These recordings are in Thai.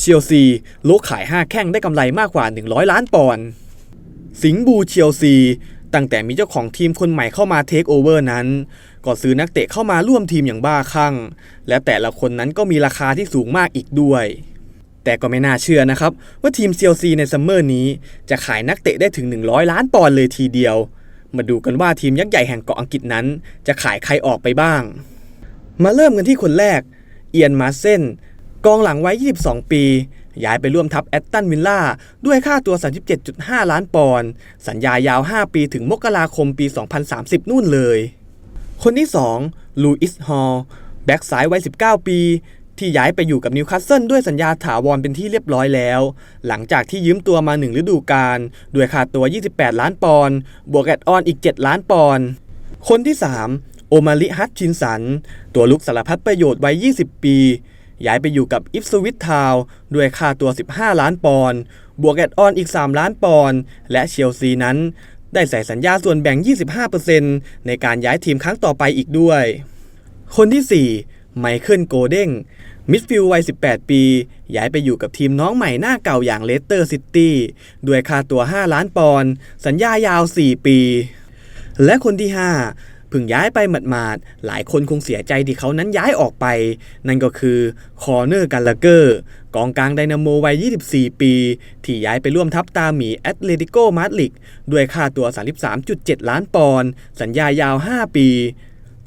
เชลซีโลกขาย 5 แข้งได้กำไรมากกว่า 100 ล้านปอนด์สิงบูเชลซี ตั้งแต่มีเจ้าของทีมคนใหม่เข้ามาเทคโอเวอร์นั้น ก็ซื้อนักเตะเข้ามาร่วมทีมอย่างบ้าคลั่ง และแต่ละคนนั้นก็มีราคาที่สูงมากอีกด้วย แต่ก็ไม่น่าเชื่อนะครับ ว่าทีมเชลซีในซัมเมอร์นี้ จะขายนักเตะได้ถึง 100 ล้านปอนด์เลยทีเดียว มาดูกันว่าทีมยักษ์ใหญ่แห่งเกาะอังกฤษนั้น จะขายใครออกไปบ้าง มาเริ่มกันที่คนแรกเอียนมาเซน กองหลังไว้22 ปี ย้ายไปร่วมทัพแอตตันวิลล่าด้วยค่าตัว 37.5 ล้านปอนด์สัญญายาว 5 ปีถึงมกราคมปี 2030 นู่นเลย คนที่ 2 ลูอิสฮอลแบ็กซ้ายวัย 19 ปี ที่ย้ายไปอยู่กับนิวคาสเซิลด้วยสัญญาถาวรเป็นที่เรียบร้อยแล้ว หลังจากที่ยืมตัวมาหนึ่งฤดูกาลด้วยค่าตัว 28 ล้านปอนด์บวกแอดออนอีก 7 ล้านปอนด์คนที่ 3 โอมาริฮัตชินสัน ตัวลุกสารพัดประโยชน์วัย 20 ปี ย้ายไปอยู่กับอิฟสวิตทาวด้วยค่าตัว 15 ล้านปอนด์ บวกแอดออนอีก 3 ล้านปอนด์ และเชลซีนั้น ได้ใส่สัญญาส่วนแบ่ง 25%ในการย้ายทีมครั้งต่อไปอีกด้วย คนที่ 4 ไมเคิลโกเด้งมิดฟิลด์วัย 18 ปี ย้ายไปอยู่กับทีมน้องใหม่หน้าเก่าอย่างเลสเตอร์ซิตี้ ด้วยค่าตัว 5 ล้านปอนด์ สัญญายาว 4 ปี และคนที่ 5 พึ่งย้ายไปหมาดๆ หลายคนคงเสียใจที่เขานั้นย้ายออกไป นั่นก็คือคอร์เนอร์กันลาเกอร์กองกลางไดนาโมวัย 24 ปี ที่ย้ายไปร่วมทัพตาหมีแอตเลติโกมาดริดด้วยค่าตัว 33.7 ล้านปอนด์สัญญายาว 5 ปี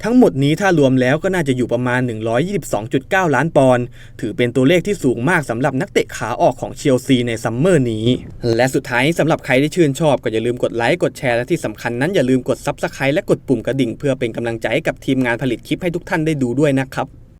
ทั้งหมดนี้ถ้ารวมแล้วก็น่าจะอยู่ประมาณ 122.9 ล้านปอนด์ถือเป็นตัวเลขที่สูงมากสำหรับนักเตะขาออกของเชลซีในซัมเมอร์นี้ และสุดท้ายสำหรับใครที่ชื่นชอบก็อย่าลืมกดไลค์กดแชร์และที่สำคัญนั้นอย่าลืมกด Subscribe และกดปุ่มกระดิ่ง เพื่อเป็นกำลังใจให้กับทีมงานผลิตคลิปให้ทุกท่านได้ดูด้วยนะครับ